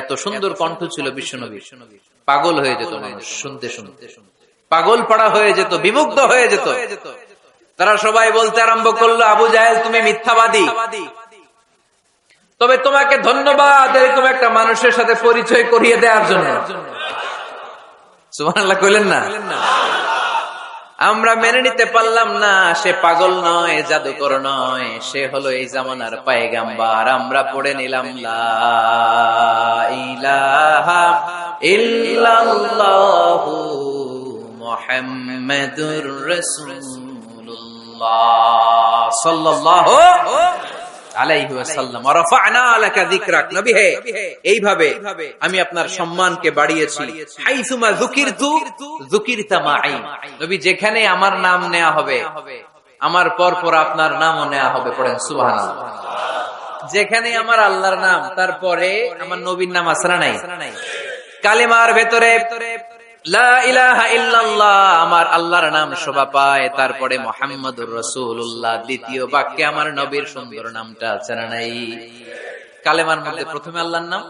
এত সুন্দর কণ্ঠ ছিল বিষ্ণুনবী পাগল হয়ে যেত মানুষ শুনতে শুনতে। পাগল পড়া হয়ে যেত বিমুগ্ধ হয়ে যেত। তারা সবাই বলতে আরম্ভ করল আবু জাহেল তুমি মিথ্যাবাদী। তবে তোমাকে ধন্যবাদ এরকম একটা মানুষের সাথে পরিচয় করিয়ে দেওয়ার জন্য। সুবহানাল্লাহ কইলেন না। আমরা মেনে নিতে পারলাম না, সে পাগল নয়, জাদুকর নয়, সে হলো এই জামানার পায়গাম্বার। আমরা পড়ে নিলাম ইল্লাল্লাহু মুহাম্মাদুর সাল্লাল্লাহু আমি আপনার সম্মানকে বাড়িয়েছি। যেখানে আমার নাম নেওয়া হবে, আমার পর পর আপনার নামও নেওয়া হবে পড়েন, সুবহানাল্লাহ। যেখানে আমার আল্লাহর নাম, তারপরে আমার নবীর নাম না নাই। কালিমার ভেতরে আমার আল্লাহর নাম শোভা পায়। তারপরে মোহাম্মদুর রসুল্লাহ দ্বিতীয় বাক্যে আমার নবীর সুন্দর নামটা আছে না নাই? কালেমার মধ্যে প্রথমে আল্লাহর নাম,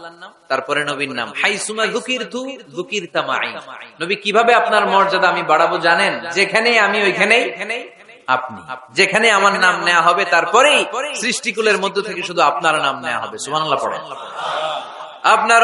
তারপরে নবীর নাম। হাইসুমা জুকির তু জুকির তামাই নবী কীভাবে আপনার মর্যাদা আমি বাড়াবো জানেন? যেখানে আমি, ওইখানেই আপনি। যেখানে আমার নাম নেওয়া হবে, তারপরেই সৃষ্টিকুলের মধ্য থেকে শুধু আপনার নাম নেওয়া হবে। সুবহানাল্লাহ পড়েন। আপনার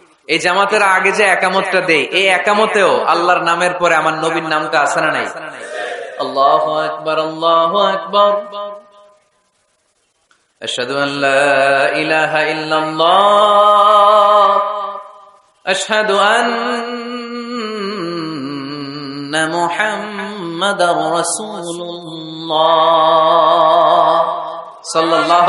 এই জামাতের আগে যে একামতটা দেই এই একামতেও আল্লাহর নামের পরে আমার নবীর নামটা আছে না নাই আল্লাহ আকবর আল্লাহ আকবর أشهد أن لا إله إلا الله أشهد أن محمد رسول الله صلى الله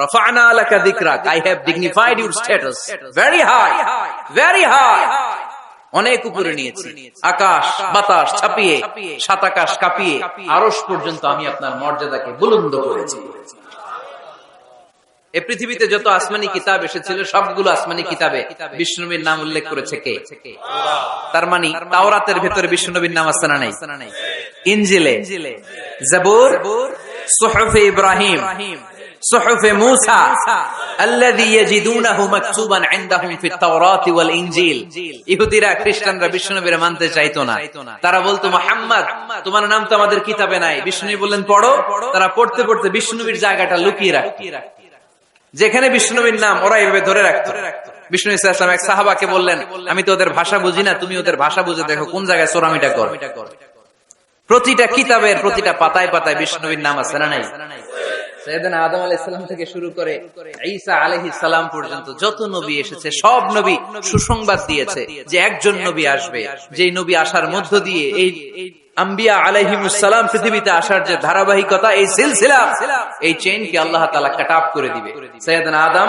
রফানা লাকা যিকরাক I have dignified your status very high very high অনেক উপরে নিয়েছি। আকাশ, বাতাস ছাপিয়ে, সাত আকাশ কাঁপিয়ে, আরশ পর্যন্ত আমি আপনার মর্যাদাকে বুলন্দ করেছি। এ পৃথিবীতে যত আসমানি কিতাব এসেছিল, সবগুলো আসমানি কিতাবে বিষ্ণুনবীর নাম উল্লেখ করেছে কে? তার মানে তাওরাতের ভেতরে বিষ্ণুনবীর নাম আছে না নাই? ইনজিলে, জাবুর, সুহফে ইব্রাহিম صحف موسى الذي يجدونه مكتوبا عندهم في التوراة والإنجيل ইহুদিরা খ্রিস্টানরা বিষ্ণুনবীর মানতে চাইতো না তারা বলতো মোহাম্মদ তোমার নাম তো আমাদের কিতাবে নাই বিষ্ণু বললেন পড়ো তারা পড়তে পড়তে বিষ্ণুনবীর জায়গাটা লুকিয়ে রাখত যেখানে বিষ্ণুনবীর নাম ওরা এইভাবে ধরে রাখতো বিষ্ণু ইসলাম এক সাহাবাকে বললেন আমি তো ওদের ভাষা বুঝি না তুমি ওদের ভাষা বুঝে দেখো কোন জায়গায় সোরামিটা কর প্রতিটা কিতাবের প্রতিটা পাতায় পাতায় বিষ্ণুবীর নাম আছে না নাই আদম থেকে শুরু করে ঈসা সালাম পর্যন্ত যত নবী এসেছে, সব নবী সুসংবাদ দিয়েছে যে একজন নবী আসবে। নবী আসার মধ্য দিয়ে এই আম্বিয়া পৃথিবীতে আসার যে ধারাবাহিকতা, এই সিলসিলা, এই চেইনকে আল্লাহ তাআলা কাট আপ করে দিবে। সৈয়দনা আদম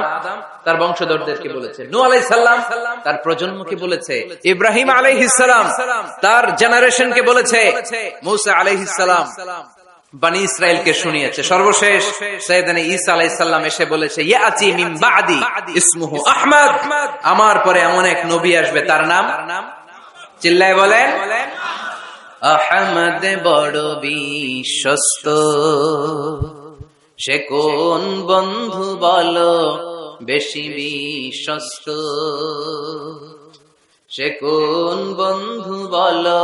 তার বংশধরদেরকে বলেছে, নূহ আলাইহিস সালাম তার প্রজন্মকে বলেছে, ইব্রাহিম আলাইহিস সালাম তার জেনারেশনকে বলেছে, মূসা আলাইহিস সালাম বানি ইসরায়েলকে শুনিয়েছে। সর্বশেষ সৈয়দানি ঈসা আলাইসাল্লাম এসে বলেছে, ইয়াতি মিন বাদি ইসমুহু আহমদ। আমার পরে এমন এক নবী আসবে, তার নাম? চিল্লায় বলেন, আহমদ বড় বিশ্বস্ত। সে কোন বন্ধু বলো বেশি বিশ্বস্ত? সে কোন বন্ধু বলো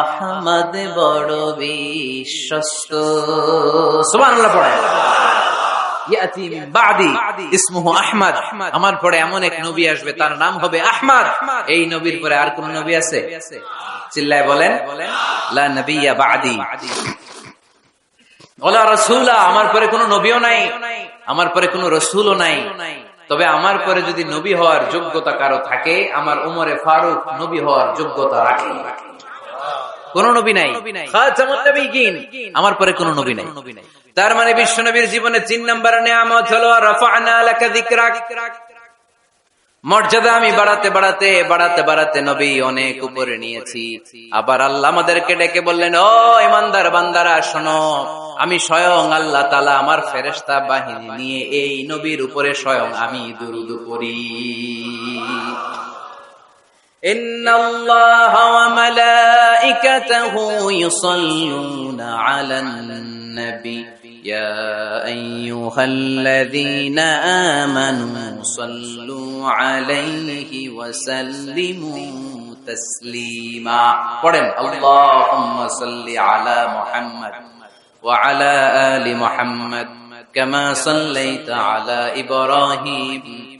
আহমদ বড় বিশ্বস্ত। আমার পরে এমন এক নবী আসবে, তার নাম হবে আহমদ। এই নবীর পরে আর কোন নবী আছে? চিল্লায় বলেন, লা ওলা রসুলা, আমার পরে কোনো নবীও নাই, আমার পরে কোনো রসুলও নাই। তবে আমার পরে যদি নবী হওয়ার যোগ্যতা কারও থাকে, আমার উমরে ফারুক নবী হওয়ার যোগ্যতা রাখে। কোন নবী নাই। আমার পরে কোন নবী নাই। তার মানে বিশ্ব নবীর জীবনে তিন নম্বর নিয়ামত হলো মর্যাদা আমি বাড়াতে বাড়াতে বাড়াতে বাড়াতে নবী অনেক উপরে নিয়েছি। আবার আল্লাহ আমাদেরকে ডেকে বললেন ও ইমানদার বান্দারা শোনো আমি স্বয়ং আল্লাহ তালা আমার ফেরেস্তা বাহিনী নিয়ে এই নবীর উপরে স্বয়ং আমি দুরুদ পড়ি। إن الله وملائكته يصلون على النبي. يا أيها الذين آمنوا صلوا عليه وسلموا تسليما. قرن اللهم صل على محمد وعلى آل محمد كما صليت على إبراهيم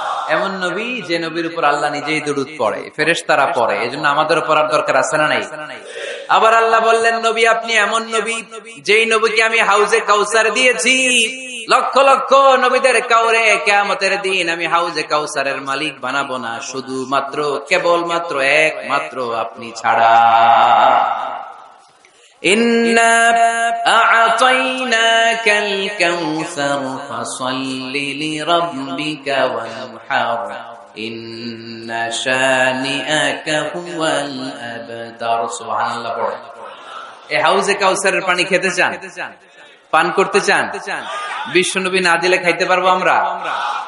এমন নবী যে নবীর উপর আল্লাহ নিজেই দরুদ পড়ে, ফেরেশতারা পড়ে, এজন্য আমাদের পড়ার দরকার আছে না নাই? আবার আল্লাহ বললেন, নবী, আপনি এমন নবী যেই নবীকে আমি হাউজে কাউসার দিয়েছি। লক্ষ লক্ষ নবীদের কাউরে কেয়ামতের দিন আমি হাউজে কাউসারের মালিক বানাবো না। শুধু মাত্র শুধুমাত্র, কেবলমাত্র একমাত্র আপনি ছাড়া। إنا أعطيناك الكوثر فصل لربك وانحر إن شانئك هو الأبتر سبحان الله পড়ে এই হাউজে কাউসারের পানি খেতে চান পান করতে চান বিশ্বনবী না দিলে খাইতে পারবো আমরা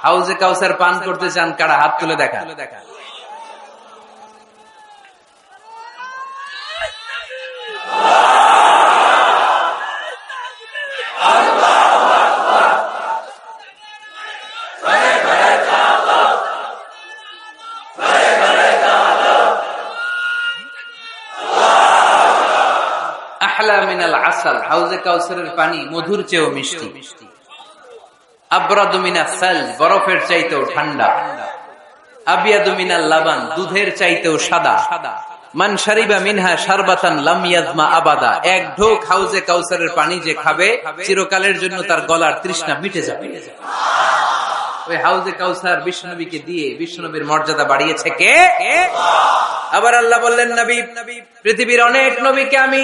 হাউজে কাউসার পান করতে চান কারা হাত তুলে দেখা আসাল হাউজে কাউসারের পানি মধুর চেয়েও মিষ্টি। আব্রাদু মিনা সাল, বরফের চাইতেও ঠান্ডা। লাবান, দুধের চাইতেও সাদা। কাউসারের পানি যে খাবে, চিরকালের জন্য তার গলার তৃষ্ণা মিটে যাবে। ওই হাউজে কাউসার দিয়ে মর্যাদা বাড়িয়েছে কে? আবার আল্লাহ বললেন, নবী, পৃথিবীর অনেক নবীকে আমি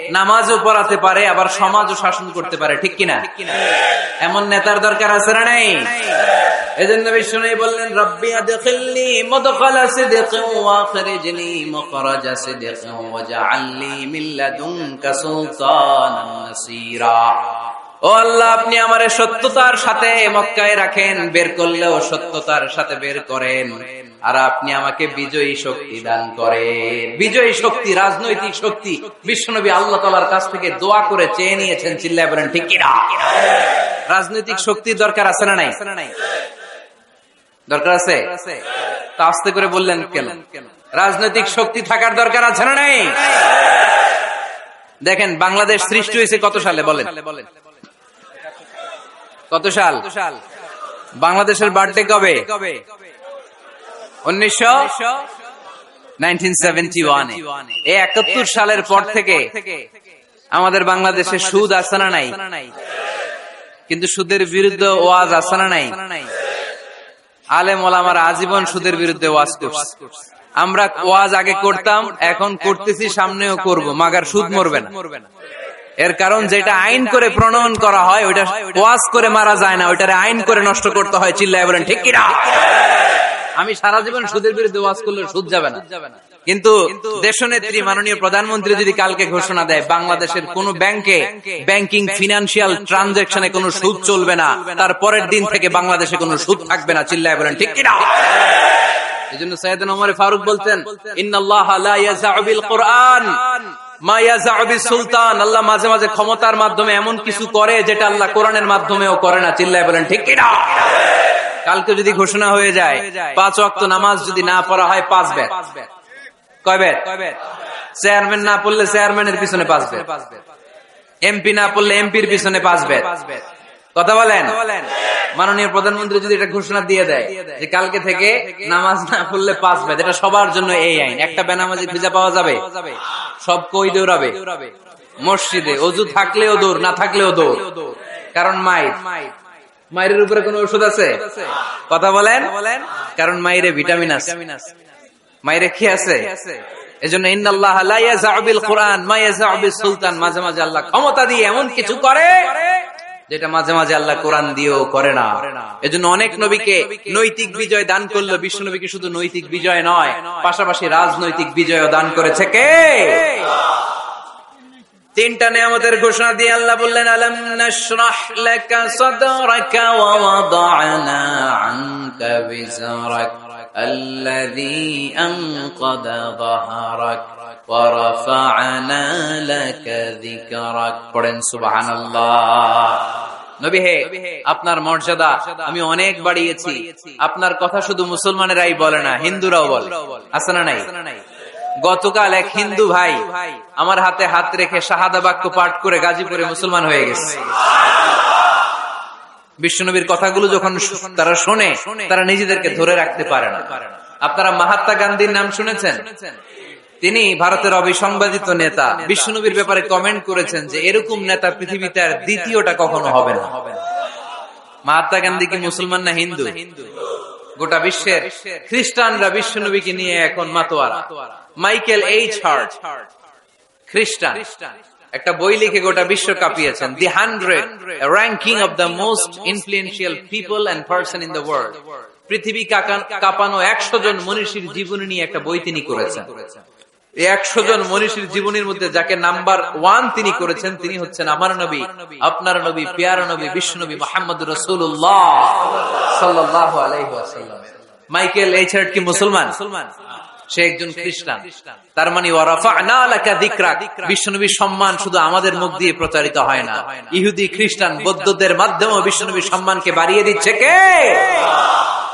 নামাজও পড়াতে পারে আবার সমাজও শাসন করতে পারে ঠিক কিনা? এমন নেতার দরকার আছে না নাই? এজন্য বিষ্ণু বললেন রব্বি আদখিলনি মুদখালা সিদকিন ওয়া আখরিজনি মুখরাজা সিদকিন ওয়াজআলনি মিন লাদুনকা সুলতানান নাসীরা। ও আল্লাহ, আপনি আমারে সত্যতার সাথে মক্কায় রাখেন, বের করলেও সত্যতার সাথে বের করেন। আর আপনি আমাকে বিজয়ী শক্তি দান করেন। বিজয়ী শক্তি, রাজনৈতিক শক্তি। বিশ্বনবী আল্লাহ তালার কাছ থেকে দোয়া করে চেয়ে নিয়েছেন, চিল্লায় বলেন, ঠিক কিনা? রাজনৈতিক শক্তির দরকার আছে না নাই? দরকার আছে? তা আস্তে করে বললেন কেন? রাজনৈতিক শক্তি থাকার দরকার আছে না নাই? দেখেন, বাংলাদেশ সৃষ্টি হয়েছে কত সালে? বলেন। কত সাল? বাংলাদেশের বার্থডে কবে? উনিশশো একাত্তর সালের পর থেকে আমাদের বাংলাদেশে সুদ আছে না নাই? কিন্তু সুদের বিরুদ্ধে ওয়াজ আছে না নাই? আলেম ওলামার আজীবন সুদের বিরুদ্ধে ওয়াজ করছে। আমরা ওয়াজ আগে করতাম, এখন করতেছি, সামনেও করব, মাগার সুদ মরবে না। এর কারণ যেটা আইন করে প্রণয়ন করা হয় ওইটা ওয়াজ করে মারা যায় না ওইটারে আইন করে নষ্ট করতে হয় চিল্লায় বলেন ঠিক কিনা? আমি সারা জীবন সুদের বিরুদ্ধে ওয়াজ করলে সুদ যাবে না। কিন্তু দেশনেত্রী মাননীয় প্রধানমন্ত্রী যদি কালকে ঘোষণা দেয় বাংলাদেশের কোন ব্যাংকে ব্যাংকিং ফিনান্সিয়াল ট্রানজাকশনে কোনো সুদ চলবে না তার পরের দিন থেকে বাংলাদেশে কোনো সুদ থাকবে না চিল্লায় বলেন ঠিক কিনা? এই জন্য সৈয়দ ওমর ফারুক বলতেন ইন্নাল্লাহ লা ইয়াজাউ বিল কোরআন। সুলতান আল্লাহ মাঝে মাঝে ক্ষমতার মাধ্যমে এমন কিছু করে যেটা আল্লাহ কোরআনের মাধ্যমেও করে না। চিল্লায় বলেন, ঠিক কিনা? কালকে যদি ঘোষণা হয়ে যায়, পাঁচ ওয়াক্ত নামাজ যদি না পড়া হয়, পাঁচ ব্যাট কয় চেয়ারম্যান না পড়লে চেয়ারম্যানের পিছনে পাঁচ এমপি না পড়লে এমপির পিছনে পাঁচ কথা বলেন। মাননীয় প্রধানমন্ত্রী যদি এটা ঘোষণা দিয়ে দেয় যে কালকে থেকে নামাজ না পড়লে পাঁচ ব্যাট এটা সবার জন্য এই আইন। একটা বেনামাজি খুঁজে পাওয়া যাবে? সব কই দৌড়াবে মসজিদে অজু থাকলেও দৌড় না থাকলেও দৌড় কারণ মাইর মায়ের উপরে কোন ওষুধ আছে? কথা বলেন। কারণ মায়ের ভিটামিন আছে। মায়ের কি আছে? এজন্য সুলতান মাঝে মাঝে আল্লাহ ক্ষমতা দিয়ে এমন কিছু করে। যেটা মাঝে মাঝে আল্লাহ কোরআন দিয়েও করে না। এজন্য অনেক নবীকে নৈতিক বিজয় দান করল বিশ্ব নবীকে শুধু নৈতিক বিজয় নয় পাশাপাশি রাজনৈতিক বিজয় দান করেছে কে? তিনটা নিয়ামতের ঘোষণা দিয়ে আল্লাহ বললেন আলম নাশরাহ পড়েন সুবহানাল্লাহ। নবী হে, আপনার মর্যাদা আমি অনেক বাড়িয়েছি। আপনার কথা শুধু মুসলমানেরাই বলে না, হিন্দুরাও বলে। আছে না নাই? গতকাল এক হিন্দু ভাই আমার হাতে হাত রেখে শাহাদা বাক্য পাঠ করে গাজীপুরে মুসলমান হয়ে গেছে। বিশ্বনবীর কথাগুলো যখন তারা শোনে, তারা নিজেদেরকে ধরে রাখতে পারে না। আপনারা মহাত্মা গান্ধীর নাম শুনেছেন? তিনি ভারতের অবিসংবাদিত নেতা। বিশ্বনবীর ব্যাপারে কমেন্ট করেছেন যে, এরকম নেতা পৃথিবীতে আর দ্বিতীয়টা কখনো হবে না। মহাত্মা গান্ধী কি মুসলমান না হিন্দু? গোটা বিশ্বের খ্রিস্টানরা বিশ্বনবীকে নিয়ে এখন মাতোয়ারা। মাইকেল এইচ হার্ট, খ্রিস্টান। একটা বই লিখে গোটা বিশ্ব কাঁপিয়েছেন। The hundred ranking of the most influential people and person in the world পৃথিবী কাঁপানো একশো জন মনীষীর জীবনী নিয়ে একটা বই তিনি করেছেন। এই একশো জন মনীষীর জীবনীর মধ্যে যাকে নাম্বার ওয়ান তিনি করেছেন, তিনি হচ্ছেন আমার নবী, আপনার নবী, পেয়ার নবী, বিশ্ব নবী মোহাম্মদ আলাইসাল্লাম মাইকেল এইচার্ট কি মুসলমান? সে একজন খ্রিস্টান। তার মানে বিশ্বনবীর সম্মান শুধু আমাদের মুখ দিয়ে প্রচারিত হয় না। ইহুদি, খ্রিস্টান, বৌদ্ধদের মাধ্যমে বিশ্বনবীর সম্মানকে বাড়িয়ে দিচ্ছে কে?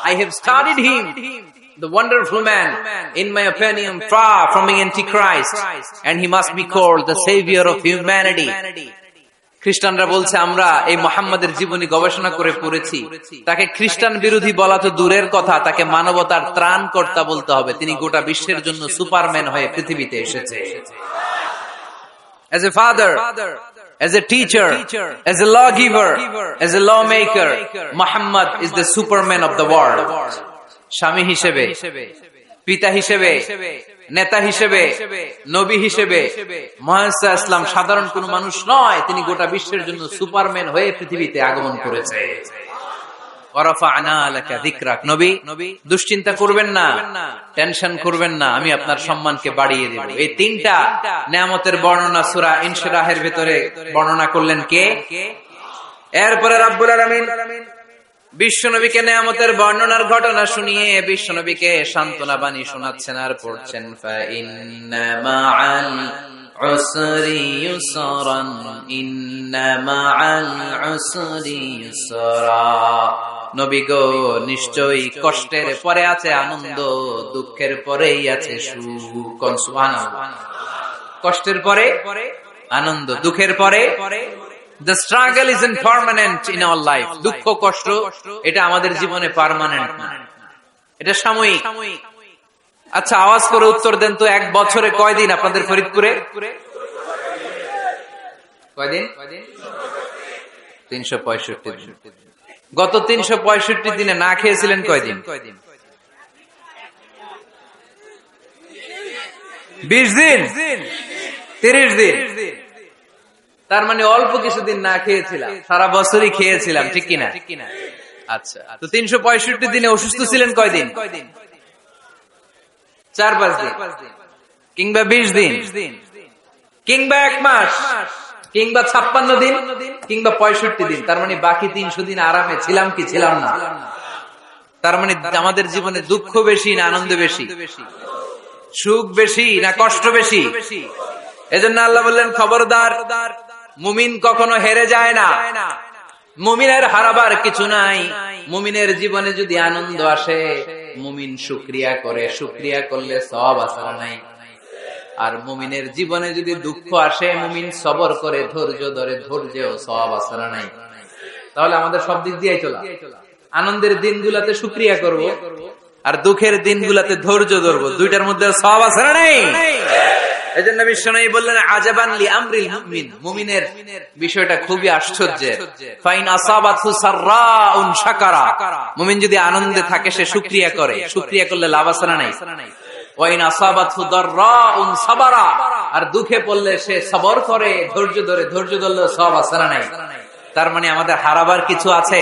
I have studied him the wonderful man, in my opinion, far from being antichrist, and he must be called the savior of humanity. খ্রিস্টানরা বলছে আমরা এই মোহাম্মদের জীবনী গবেষণা করে পড়েছি তাকে খ্রিস্টান বিরোধী বলা তো দূরের কথা তাকে মানবতার ত্রাণ কর্তা বলতে হবে তিনি গোটা বিশ্বের জন্য সুপারম্যান হয়ে পৃথিবীতে এসেছে As a father, as a teacher, as a lawgiver, as a lawmaker, Muhammad is the superman of the world. স্বামী হিসেবে, পিতা হিসেবে, নেতা হিসেবে, নবী হিসেবে মহাসা ইসলাম সাধারণ কোন মানুষ নয়, তিনি গোটা বিশ্বের জন্য সুপারম্যান হয়ে পৃথিবীতে আগমন করেছে। দুশ্চিন্তা করবেন না, টেনশন করবেন না, আমি আপনার সম্মানকে বাড়িয়ে দেব। এই তিনটা নিয়ামতের বর্ণনা সুরা ইনশরাহের ভেতরে বর্ণনা করলেন কে? এরপরে রাব্বুল আলামিন বিশ্বনবীকে নেয়ামতের বর্ণনার ঘটনা শুনিয়ে বিশ্বনবীকে সান্ত্বনা বাণী শোনাচ্ছেন আর পড়ছেন নবী গো, নিশ্চয়ই কষ্টের পরে আছে আনন্দ, দুঃখের পরেই আছে সুখ। কষ্টের পরে, আনন্দ, দুঃখের পরে struggle is in permanent in our life দুঃখ, কষ্ট, এটা আমাদের জীবনে পারমানেন্ট এটা সাময়িক। আচ্ছা আওয়াজ করে উত্তর দেন তো এক বছরে কয়দিন আপনাদের ফরিদপুরে? তিনশো গত তিনশো পঁয়ষট্টি দিনে না খেয়েছিলেন কয়দিন? বিশ দিন? তিরিশ দিন? তার মানে অল্প কিছুদিন না খেয়েছিলাম। সারা বছরই খেয়েছিলাম ঠিক কিনা? আচ্ছা। তো তিনশো পঁয়ষট্টি দিনে অসুস্থ ছিলেন কয়দিন? চার পাঁচ দিন। কিংবা বিশ দিন। কিংবা এক মাস। কিংবা ছাপ্পান্ন দিন। কিংবা পঁয়ষট্টি দিন। তার মানে বাকি তিনশো দিন আরামে ছিলাম কি ছিলাম না? তার মানে আমাদের জীবনে দুঃখ বেশি না আনন্দ বেশি? সুখ বেশি না কষ্ট বেশি? এজন্য আল্লাহ বললেন খবরদার মুমিন কখনো হেরে যায় না। মুমিনের হারাবার কিছু নাই। মুমিনের জীবনে যদি আনন্দ আসে, মুমিন সুক্রিয়া করে। সুক্রিয়া করলে সব আসার নাই। আর মুমিনের জীবনে যদি দুঃখ আসে, মুমিন সবর করে, ধৈর্য ধরে ধৈর্য সব আসার নাই। তাহলে আমাদের সব দিক দিয়ে চলা। আনন্দের দিনগুলাতে সুক্রিয়া করব। আর দুঃখের দিনগুলাতে ধৈর্য ধরবো। দুইটার মধ্যে সব আসার নেই? এজন্য বিশ্বনবী বললেন, আজাবান লি আমরিল মুমিন। মুমিনের বিষয়টা খুবই আশ্চর্যের। ফাইন আসাবাতহু সাররাউন শাকারা। মুমিন যদি আনন্দে থাকে, সে শুকরিয়া করে। শুকরিয়া করলে লাভ আছে না নাই? ওয়াইন দাররাউন সাবারা। আর দুঃখে পড়লে সে সবর করে, ধৈর্য ধরে, ধৈর্য ধরলে সব আছে না নাই? তার মানে আমাদের হারাবার কিছু আছে?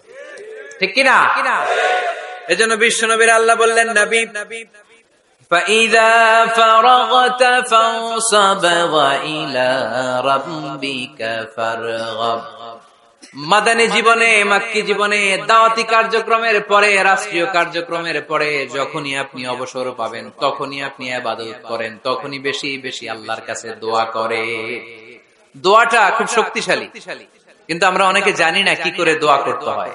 ঠিক কিনা এজন্য বিশ্ব নবীর আল্লাহ বললেন নবী فإذا فرغت فانصب وإلى ربك فارغب মাদানী জীবনে মাক্কি জীবনে দাওয়াতি কার্যক্রমের পরে রাষ্ট্রীয় কার্যক্রমের পরে যখনই আপনি অবসর পাবেন তখনই আপনি আবাদত করেন তখনই বেশি বেশি আল্লাহর কাছে দোয়া করে দোয়াটা খুব শক্তিশালী কিন্তু আমরা অনেকে জানি না কি করে দোয়া করতে হয়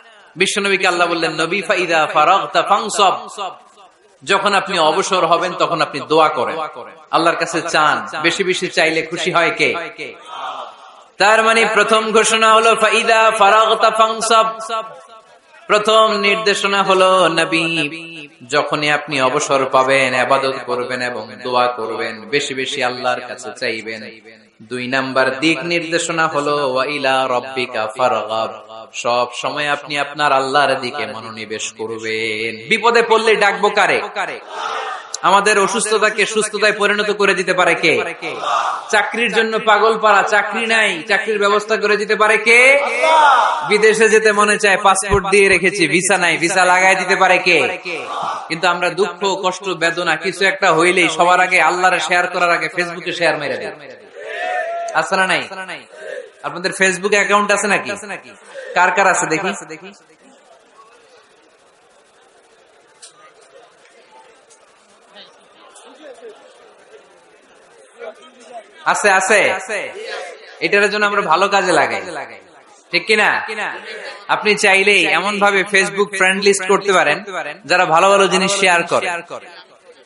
বিশ্বনবীকে আল্লাহ বললেন, নবী ফাইদা ফারাগতা ফাংসব যখন আপনি অবসর হবেন, তখন আপনি দোয়া করেন। আল্লাহর কাছে চান, বেশি বেশি চাইলে খুশি হয় কে? তার মানে প্রথম ঘোষণা হলো ফাইদা ফারাগতা ফাংসব প্রথম নির্দেশনা হলো, নবী, যখনই আপনি অবসর পাবেন, আবাদত করবেন এবং দোয়া করবেন, বেশি বেশি আল্লাহর কাছে চাইবেন। দুই নাম্বার দিক নির্দেশনা হলো সব সময় আপনি আপনার আল্লাহর দিকে মনোনিবেশ করবেন। বিপদে পড়লে ডাকবো কারে? আমাদের অসুস্থতাকে সুস্থতায় পরিণত করে দিতে পারে কে? চাকরির জন্য পাগল পাড়া চাকরি নাই, চাকরির ব্যবস্থা করে দিতে পারে কে? বিদেশে যেতে মনে চায়, পাসপোর্ট দিয়ে রেখেছি, ভিসা নাই, ভিসা লাগাই দিতে পারে কে? কিন্তু আমরা দুঃখ, কষ্ট, বেদনা কিছু একটা হইলেই সবার আগে আল্লাহরে শেয়ার করার আগে ফেসবুকে শেয়ার মেরে দেয় আছে না নাই? আপনাদের ফেসবুক অ্যাকাউন্ট আছে নাকি? কার কার আছে দেখি? দেখি? আছে আছে। এটার জন্য আমরা ভালো কাজে লাগাই। ঠিক কিনা? আপনি চাইলেই এমন ভাবে ফেসবুক ফ্রেন্ড লিস্ট করতে পারেন যারা ভালো ভালো জিনিস শেয়ার করে।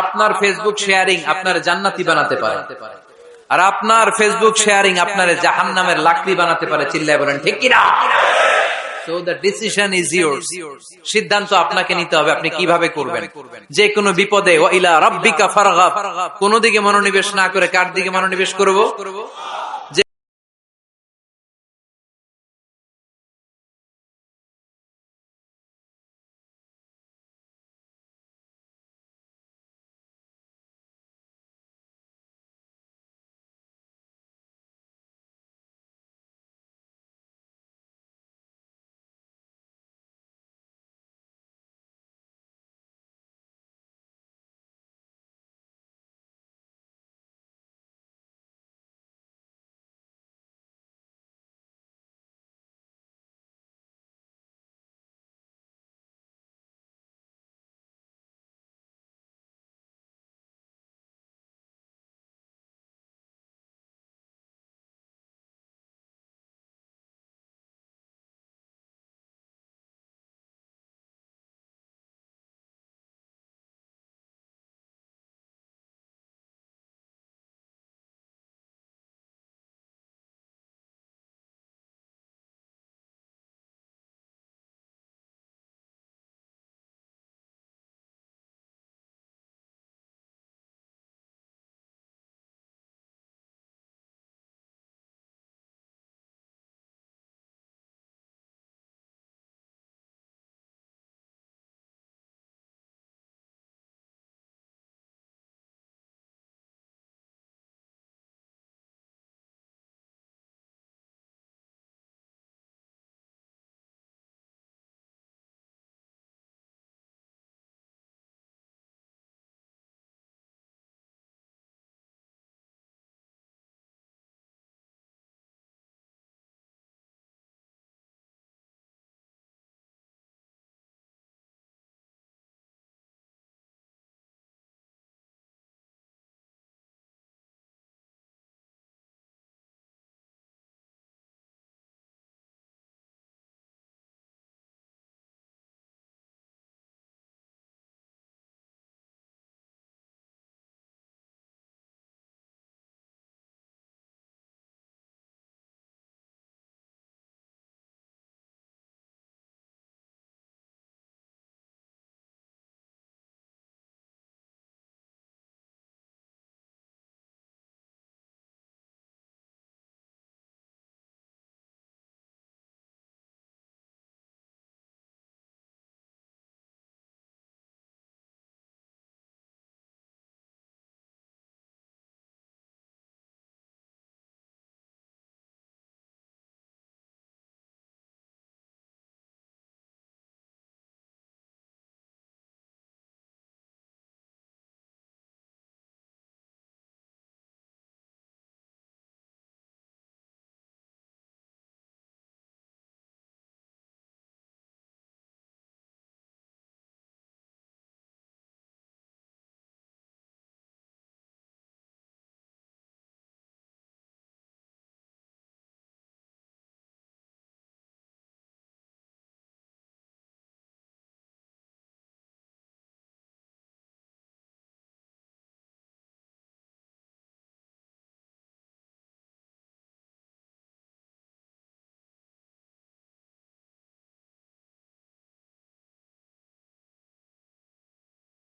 আপনার ফেসবুক শেয়ারিং আপনার জান্নাতি বানাতে পারে। আর আপনার ফেসবুক শেয়ারিং আপনার জাহান নামের লাকড়ি বানাতে পারে, চিল্লায় বলেন, ঠিক কিনা দিকে মনোনিবেশ না করে কার দিকে মনোনিবেশ করব?